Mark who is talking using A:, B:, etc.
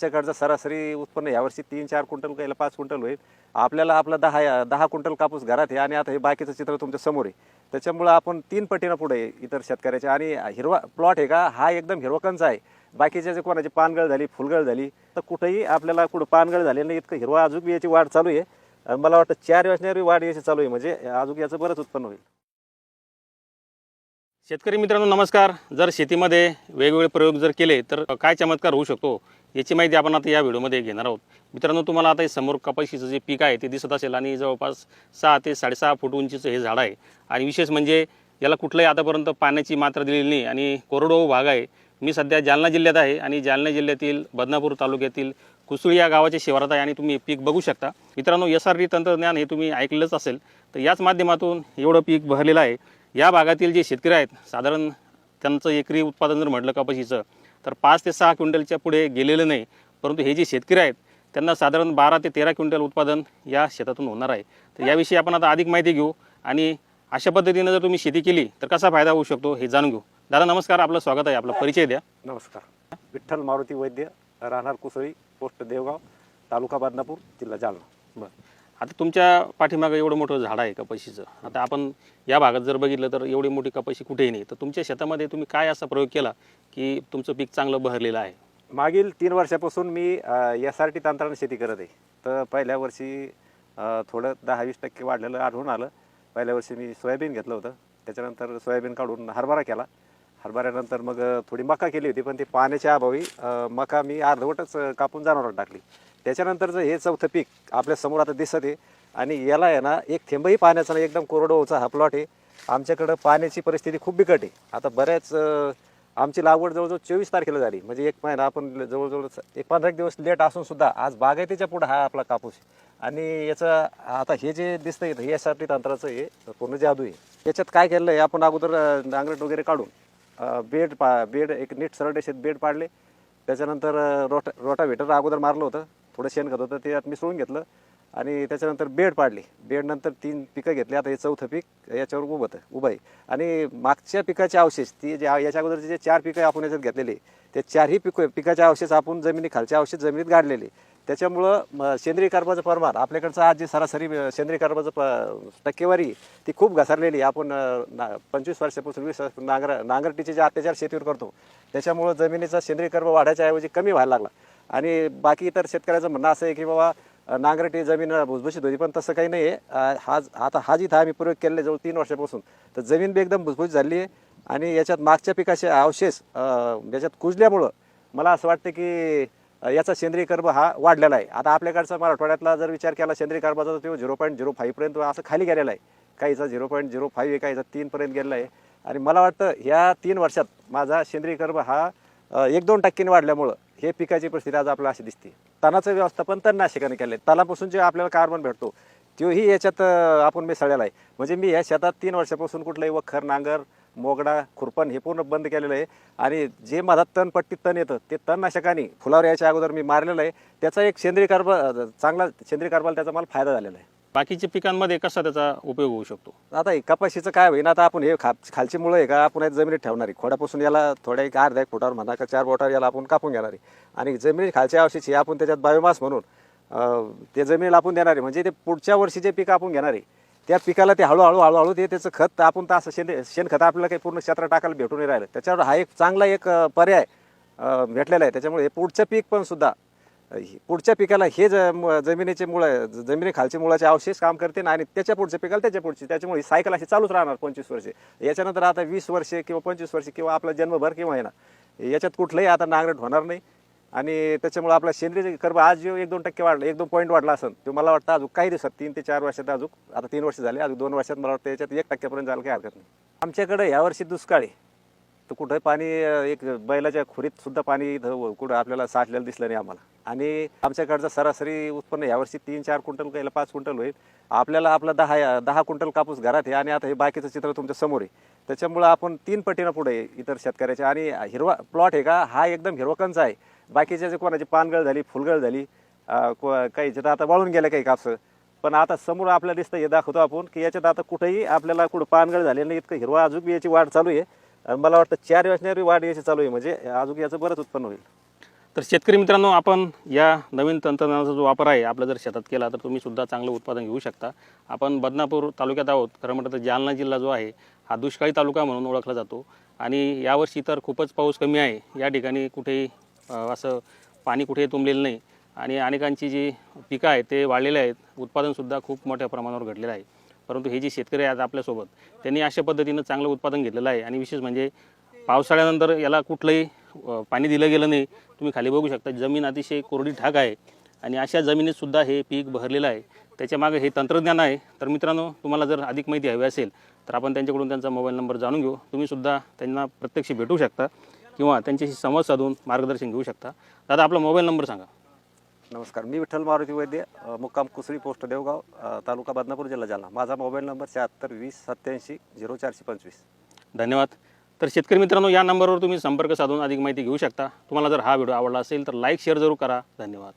A: आमच्याकडचं सरासरी उत्पन्न यावर्षी तीन चार क्विंटल काहीला पाच क्विंटल होईल. आपल्याला आपला दहा दहा क्विंटल कापूस घरात आहे आणि आता हे बाकीचं चित्र तुमच्यासमोर आहे. त्याच्यामुळं आपण तीन पटीनं पुढे इतर शेतकऱ्याच्या आणि हिरवा प्लॉट आहे का? हा एकदम हिरवकंच आहे. बाकीच्या जे कोणाची पानगळ झाली फुलगळ झाली तर कुठेही आपल्याला कुठं पानगळ झाली नाही. इतकं हिरवा अजून बी याची वाढ चालू आहे. मला वाटतं चार योजनेवर वाढ याची चालू आहे. म्हणजे अजून याचं बरंच उत्पन्न होईल.
B: शेतकरी मित्रांनो नमस्कार. जर शेतीमध्ये वेगवेगळे प्रयोग जर केले तर काय चमत्कार होऊ शकतो याची माहिती आपण आता या व्हिडिओमध्ये घेणार आहोत. मित्रांनो तुम्हाला आता हे समोर कपाशीचं जे पीक आहे ते दिसत असेल आणि जवळपास सहा ते साडेसहा फूट उंचीचं हे झाड आहे. आणि विशेष म्हणजे याला कुठलंही आतापर्यंत पाण्याची मात्रा दिलेली नाही आणि कोरडो भाग आहे. मी सध्या जालना जिल्ह्यात आहे आणि जालना जिल्ह्यातील बदनापूर तालुक्यातील कुसुळी या गावाच्या शिवारात आहे आणि तुम्ही पीक बघू शकता. मित्रांनो एस आर टी तंत्रज्ञान हे तुम्ही ऐकलंच असेल तर याच माध्यमातून एवढं पीक भरलेलं आहे. या भागातील जे शेतकरी आहेत साधारण त्यांचं एकरी उत्पादन जर म्हटलं कपाशीचं तर पाच ते सहा क्विंटलच्या पुढे गेलेलं नाही. परंतु हे जे शेतकरी आहेत त्यांना साधारण बारा ते तेरा क्विंटल उत्पादन या शेतातून होणार आहे. तर याविषयी आपण आता अधिक माहिती घेऊ आणि अशा पद्धतीनं जर तुम्ही शेती केली तर कसा फायदा होऊ शकतो हे जाणून घेऊ. दादा नमस्कार. आपलं स्वागत आहे. आपला परिचय द्या.
A: नमस्कार. विठ्ठल मारुती वैद्य राहणार कुसळी पोस्ट देवगाव तालुका बदनापूर जिल्हा जालना.
B: बरं. आता तुमच्या पाठीमागं एवढं मोठं झाड आहे कपाशीचं. आता आपण या भागात जर बघितलं तर एवढी मोठी कपाशी कुठेही नाही. तर तुमच्या शेतामध्ये तुम्ही काय असा प्रयोग केला की तुमचं पीक चांगलं बहरलेलं आहे?
A: मागील तीन वर्षापासून मी एस आर टी तंत्राने शेती करत आहे. तर पहिल्या वर्षी अ, थोडं दहा वीस टक्के वाढलेलं आढळून आलं. पहिल्या वर्षी मी सोयाबीन घेतलं होतं. त्याच्यानंतर सोयाबीन काढून हरभरा केला. हरभऱ्यानंतर मग थोडी मका केली होती पण ते पाण्याच्या अभावी मका मी अर्धवटच कापून जनावरात टाकली. त्याच्यानंतरचं हे चौथं पीक आपल्यासमोर आता दिसत आहे आणि याला आहे ना एक थेंबही पाण्याचा नाही एकदम कोरडोचा हा प्लॉट आहे. आमच्याकडं पाण्याची परिस्थिती खूप बिकट आहे. आता बऱ्याच आमची लागवड जवळजवळ चोवीस तारखेला झाली. म्हणजे एक महिना आपण जवळजवळ एक पंधरा एक दिवस लेट असून सुद्धा आज बागायतीच्या पुढं हा आपला कापूस आणि याचं आता हे जे दिसतंय हे यासाठी तंत्राचं हे पूर्ण जादू आहे. याच्यात काय केलं आहे आपण अगोदर नांगरट वगैरे काढून बेड पा बेड एक नीट सरळ शेत बेड पाडले. त्याच्यानंतर रोटा रोटावेटर अगोदर मारलं होतं. थोडं शेणखत होतं ते मी मिसळून घेतलं. आणि त्याच्यानंतर बेड पाडली. बेडनंतर तीन पिकं घेतली. आता हे चौथं पीक याच्यावर उभं होतं उभं आहे. आणि मागच्या पिकाचे अवशेष ती जे याच्या अगोदरचे जे चार पिकं आपण याच्यात घेतलेले ते चारही पिक पिकाचे अवशेष आपण जमिनी खालच्या अवशेष जमिनीत गाडलेले. त्याच्यामुळं सेंद्रिय कर्बाचं प्रमाण आपल्याकडचं आज जे सरासरी सेंद्रिय कर्बाचं प टक्केवारी ती खूप घसरलेली. आहे. आपण ना पंचवीस वर्षापासून वीस वर्ष नांगर नांगरटीचे जे अत्याचार शेतीवर करतो त्याच्यामुळं जमिनीचा सेंद्रिय कर्ब वाढायच्या ऐवजी कमी व्हायला लागला. आणि बाकी इतर शेतकऱ्याचं म्हणणं असं आहे की बाबा नांगरटी जमीन भुसभुशीत होती पण तसं काही नाही आहे हा आता हा जिथं आम्ही प्रयोग केलेला जवळ तीन वर्षापासून तर जमीन बी एकदम भुसभुशीत झाली आहे. आणि याच्यात मागच्या पिकाचे अवशेष याच्यात कुजल्यामुळं मला असं वाटतं की याचा सेंद्रिय कर्ब हा वाढलेला आहे. आता आपल्याकडचा मराठवाड्यातला जर विचार केला सेंद्रिय कर्बाचा तर तो झिरो पॉईंट झिरो फाईव्हपर्यंत असं खाली गेलेला आहे. काहीचा झिरो पॉईंट झिरो फाईव्ह आहे काहीचा तीनपर्यंत गेलेला आहे. आणि मला वाटतं ह्या तीन वर्षात माझा सेंद्रिय कर्ब हा एक दोन टक्क्यांनी वाढल्यामुळं हे पिकाची परिस्थिती आज आपल्याला अशी दिसते. तणाचं व्यवस्थापन तणनाशकाने केलं आहे तणापासून जे आपल्याला कार्बन भेटतो तोही याच्यात आपण मिसळलेला आहे. म्हणजे मी या शेतात तीन वर्षापासून कुठलंही वखर नांगर मोगडा खुरपण हे पूर्ण बंद केलेलं आहे. आणि जे माझा तण पट्टीत तण येतं ते तणनाशकाने फुलावर यायच्या अगोदर मी मारलेलं आहे. त्याचा एक सेंद्रिय कार्ब अ, चांगला सेंद्रिय कार्बाला त्याचा मला फायदा झालेला आहे.
B: बाकीच्या पिकांमध्ये कसा त्याचा उपयोग होऊ शकतो?
A: आता हे कपाशीचं काय होईना आता आपण हे खा खालची मुळं आहे का आपण हे जमिनीत ठेवणार आहे. खोड्यापासून याला थोड्या एक अर्ध्या एक फुटावर म्हणा का चार बोटावर याला आपण कापून घेणार आहे. आणि जमिनीत खालच्या अवशेष हे आपण त्याच्यात बायोमास म्हणून अं, ते जमिनीला आपण देणार आहे. म्हणजे ते पुढच्या वर्षी जे पीक आपण घेणार आहे त्या पिकाला ते हळूहळू हळूहळू ते त्याचं खत आपण तर असं शेण शेणखत आपल्याला काही पूर्ण क्षेत्रात टाकायला भेटून नाही राहिलं. त्याच्यावर हा एक चांगला एक पर्याय भेटलेला आहे. त्याच्यामुळे हे पुढचं पीक पण सुद्धा पुढच्या पिकाला हे ज म- जमिनीचे मुळं ज- जमिनी मुळाचे अवशेष काम करते आणि त्याच्या पुढच्या पिकाला त्याच्या पुढची. त्याच्यामुळे सायकल अशी चालूच राहणार पंचवीस वर्षे. याच्यानंतर आता वीस वर्षे किंवा पंचवीस वर्षे किंवा आपला जन्मभर किंवा आहे ना याच्यात कुठलंही आता नांगरट होणार नाही. आणि त्याच्यामुळे आपला सेंद्रिय कर्ब आज जो एक दोन टक्के वाढला एक दोन पॉईंट वाढला असेल तो मला वाटतं अजून काही दिवसात तीन ते चार वर्षात अजून आता तीन वर्ष झाले अजून दोन वर्षात मला वाटतं याच्यात एक टक्क्यापर्यंत जायला काही हरकत नाही. आमच्याकडे यावर्षी दुष्काळ आहे तर कुठं पाणी एक बैलाच्या खोरीत सुद्धा पाणी कुठं आपल्याला साठलेलं दिसलं नाही आम्हाला. आणि आमच्याकडचं सरासरी उत्पन्न यावर्षी तीन चार क्विंटल गेलं पाच क्विंटल होईल. आपल्याला आपला दहा दहा क्विंटल कापूस घरात आहे आणि आता हे बाकीचं चित्र तुमच्यासमोर आहे. त्याच्यामुळं आपण तीन पटीनं पुढे आहे इतर शेतकऱ्याच्या आणि हिरवा प्लॉट आहे का हा एकदम हिरवकंच आहे. बाकीच्या जे कोणाची पानगळ झाली फुलगळ झाली काही तर आता वाळून गेलं काही कापसं. पण आता समोर आपल्याला दिसतं हे दाखवतो आपण की याच्यात आता कुठेही आपल्याला कुठं पानगळ झाले नाही इतकं हिरवा अजून बी याची वाढ चालू आहे. आणि मला वाटतं चार योजनेवर वाढ याची चालू आहे म्हणजे अजून याचं बरंच उत्पन्न होईल.
B: तर शेतकरी मित्रांनो आपण या नवीन तंत्रज्ञानाचा जो वापर आहे आपला जर शेतात केला तर तुम्ही सुद्धा चांगलं उत्पादन घेऊ शकता. आपण बदनापूर तालुक्यात आहोत खरं म्हटलं तर जालना जिल्हा जो आहे हा दुष्काळी तालुका म्हणून ओळखला जातो. आणि यावर्षी तर खूपच पाऊस कमी आहे. या ठिकाणी कुठेही असं पाणी कुठेही तुंबलेलं नाही. आणि अनेकांची जी पिकं आहेत ते वाढलेले आहेत. उत्पादनसुद्धा खूप मोठ्या प्रमाणावर घडलेलं आहे. परंतु हे जे शेतकरी आहेत आपल्यासोबत त्यांनी अशा पद्धतीनं चांगलं उत्पादन घेतलेलं आहे. आणि विशेष म्हणजे पावसाळ्यानंतर याला कुठलंही पाणी दिलं गेलं नाही. तुम्ही खाली बघू शकता जमीन अतिशय कोरडी ठाक आहे. आणि अशा जमिनीतसुद्धा हे पीक बहरलेलं आहे. त्याच्यामागे हे तंत्रज्ञान आहे. तर मित्रांनो तुम्हाला जर अधिक माहिती हवी असेल तर आपण त्यांच्याकडून त्यांचा मोबाईल नंबर जाणून घेऊ. तुम्हीसुद्धा त्यांना प्रत्यक्ष भेटू शकता. किंवा त्यांच्याशी संवाद साधून मार्गदर्शन घेऊ शकता. दादा आपला मोबाईल नंबर सांगा.
A: नमस्कार मी विठ्ठल मारुती वैद्य मुक्काम कुसरी पोस्ट देवगाव तालुका बदनापूर जिल्हा जालना. माझा मोबाईल नंबर शहात्तर वीस सत्याऐंशी झिरो चारशे पंचवीस.
B: धन्यवाद. तर शेतकरी मित्रांनो या नंबरवर तुम्ही संपर्क साधून अधिक माहिती घेऊ शकता. तुम्हाला जर हा व्हिडिओ आवडला असेल तर लाईक शेअर जरूर करा. धन्यवाद.